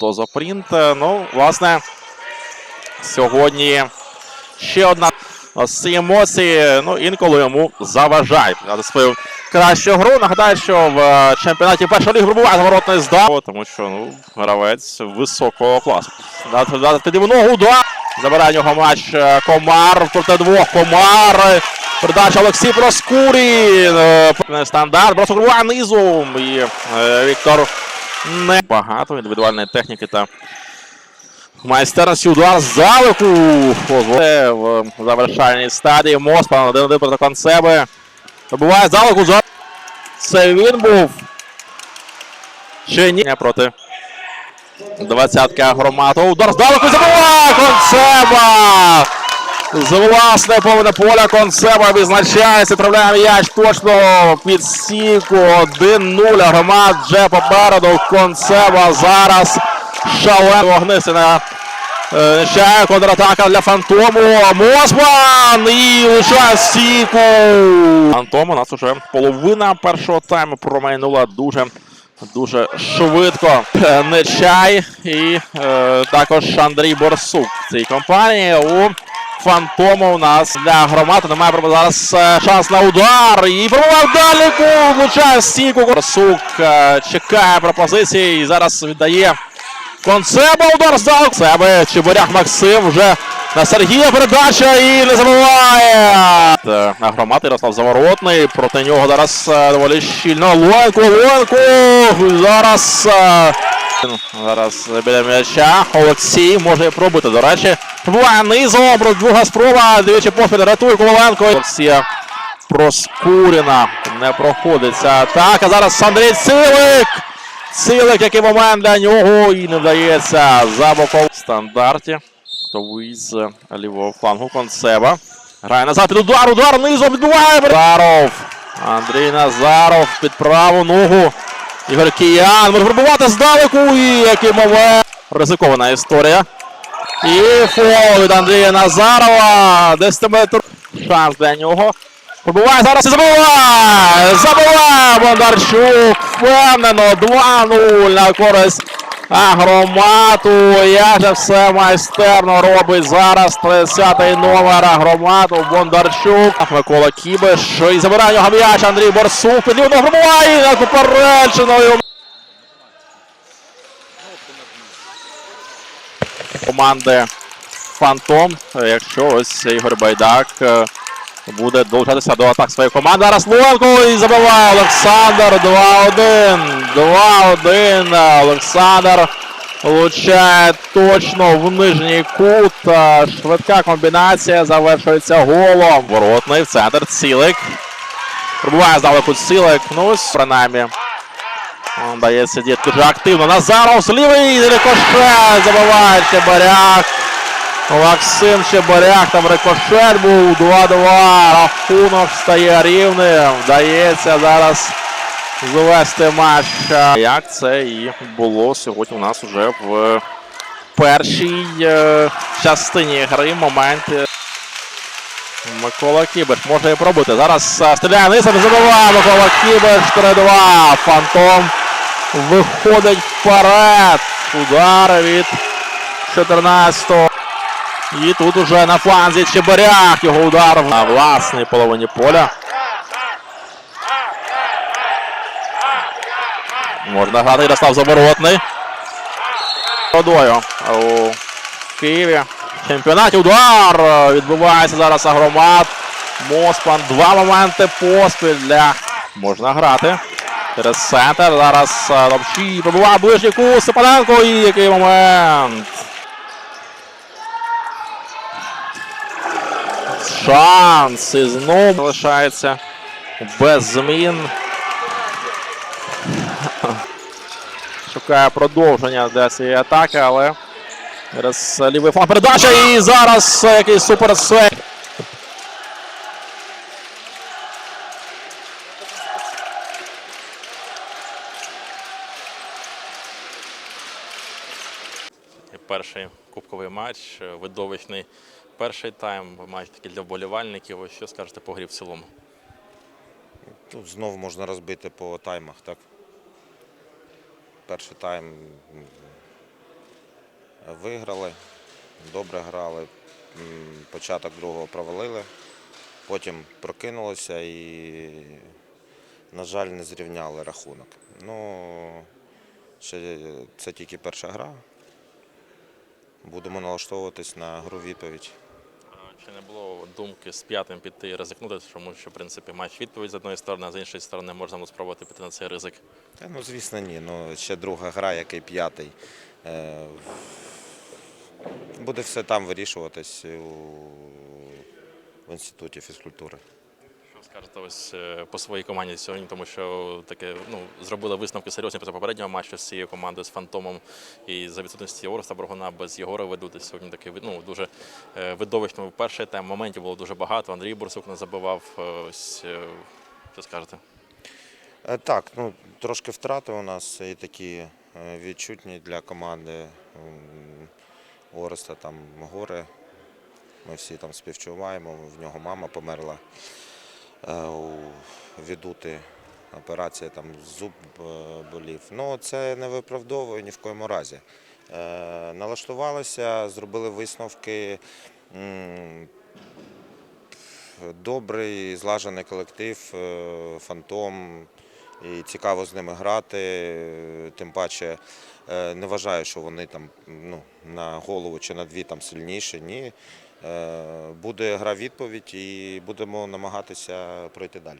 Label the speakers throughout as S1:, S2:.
S1: То за. Ну, власне, сьогодні ще одна ці емоції. Ну, інколи йому заважають. За свою кращу гру. Нагадаю, що в е, чемпіонаті першої ліги грубуває зворотний здав, тому що ну, гравець високого класу. Дати, ногу удар. Забирає нього матч е, Комар проти двох. Комар. Передача Олексій Проскурін. Е, Стандарт. Грубуває низом. І Віктор не багато індивідуальної техніки та майстерності удар залику. Це в завершальній стадії. Моспан один один проти концеби. Залику. за- Це він був. Чи ні? Проти двадцятки агромату. Удар здалеку забиває концеба! З власне повне поля концеба відзначається. Відправляє м'яч точно під стійку. 1-0. Агромат вже попереду. Концеба зараз шалено вогнися на е, ще контратака для Фантому. Мосман і лишає стійку. Фантом у нас уже половина першого тайму промайнула дуже дуже швидко. Е, Нечай і е, також Андрій Борсук в цій компанії. У Фантому у нас для громади немає проблем. зараз е, шанс на удар. І пробував далеку. Влучає стійку. Борсук е, чекає пропозиції і зараз віддає Концеба удар здав. Себе Чебуряк Максим вже на Сергія передача і не забиває. Е, Агромат Ярослав Заворотний. Проти нього зараз доволі щільно. Луенко, Луенко. Зараз. Зараз біля м'яча. Олексій може пробити. До речі, пробуває низом. Друга спроба. Двічі поспіль рятує Коваленко. Олексія Проскуріна. Не проходить ця атака. Зараз Андрій Цилик. Цилик, який момент для нього і не вдається за боком стандарті. Готовий з лівого флангу Концеба. Грає назад удар, удар низом відбуває. Назаров. Андрій Назаров під праву ногу. Ігор Киян може пробувати здалеку. І який момент. Ризикована історія. І фол від Андрія Назарова. 10 метрів. Шанс для нього. Пробуває зараз і забиває! Забиває Бондарчук! Впевнено 2-0 на користь агромату. Як же все майстерно робить зараз 30-й номер агромату Бондарчук. Микола Кібиш. І забирає його м'яч Андрій Борсук. Під лівого пробиває над попередженою. Команди Фантом. Якщо ось Ігор Байдак е, буде долучатися до атак своєї команди. Зараз Луенко і забиває Олександр 2-1. 2-1. Олександр влучає точно в нижній кут. Швидка комбінація завершується голом. Воротний в центр. Цілик. Пробуває здалеку Цілик. Ну ось принаймні. Он дає сидіти дуже активно. Назаров з лівий рикошет забиває Чебаряк. Максим Чебаряк, там рикошет був 2-2. Рахунок стає рівним. Вдається зараз завести матч. Як це і було сьогодні у нас уже в першій е, частині гри моменти. Микола Кібиш може і пробити. Зараз е, стріляє низом, забиває Микола Кібиш 3-2. Фантом виходить вперед. Удар від 14-го. І тут уже на фланзі Чебаряк. Його удар на власній половині поля. Можна грати Ярослав Заборотний. Водою у Києві. Чемпіонаті удар. Відбувається зараз агромат. Моспан. Два моменти поспіль для. Можна грати. Через центр. Зараз е, Лапші пробиває ближній кут. Степаненко. І який момент. Шанс і знову залишається без змін. Шукає продовження для цієї атаки, але через лівий фланг передача і зараз е, якийсь суперсейв. Перший кубковий матч, е, видовищний перший тайм, матч такий для вболівальників. Ось що скажете по грі в цілому?
S2: Тут знов можна розбити по таймах, так? перший тайм виграли, добре грали. Початок другого провалили, потім прокинулися і, на жаль, не зрівняли рахунок. Ну, ще це тільки перша гра. Будемо налаштовуватись на гру відповідь.
S1: Чи не було думки з п'ятим піти і ризикнути, тому що в принципі матч відповідь з одної сторони, а з іншої сторони можна було спробувати піти на цей ризик.
S2: Та, ну, звісно, ні. Ну, ще друга гра, який п'ятий. Е, буде все там вирішуватись в інституті фізкультури.
S1: Скажете ось е, по своїй команді сьогодні, тому що таке ну зробили висновки серйозні після попереднього матчу з цією командою з Фантомом і за відсутності Ореста Боргуна без Єгора ведути сьогодні такий ну, дуже е, видовищно перший тайм. Моментів було дуже багато. Андрій Бурсук не забивав. Е, Ось що скажете?
S2: Так, ну трошки втрати у нас і такі відчутні для команди. Ореста там горе. Ми всі там співчуваємо. В нього мама померла відути. Операція там зуб е, болів. Ну це не виправдовує ні в коєму разі. Е, Налаштувалися, зробили висновки. Добрий, злажений колектив, е, фантом. І цікаво з ними грати. Е, Тим паче е, не вважаю, що вони там ну, на голову чи на дві там сильніші. Ні. Е, Буде гра відповідь і будемо намагатися пройти далі.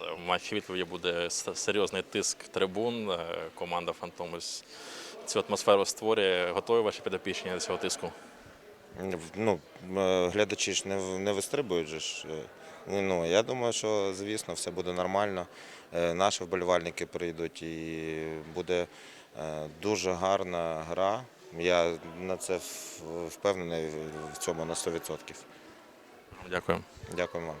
S1: В матчі відповіді буде серйозний тиск трибун. Е, Команда Фантом цю атмосферу створює. Готові ваші підопічні до цього тиску?
S2: Ну, е, глядачі ж не, не вистрибують же ж. Ну, я думаю, що звісно все буде нормально. Наші вболівальники прийдуть і буде дуже гарна гра. Я на це впевнений в цьому на 100%.
S1: Дякую.
S2: Дякую вам.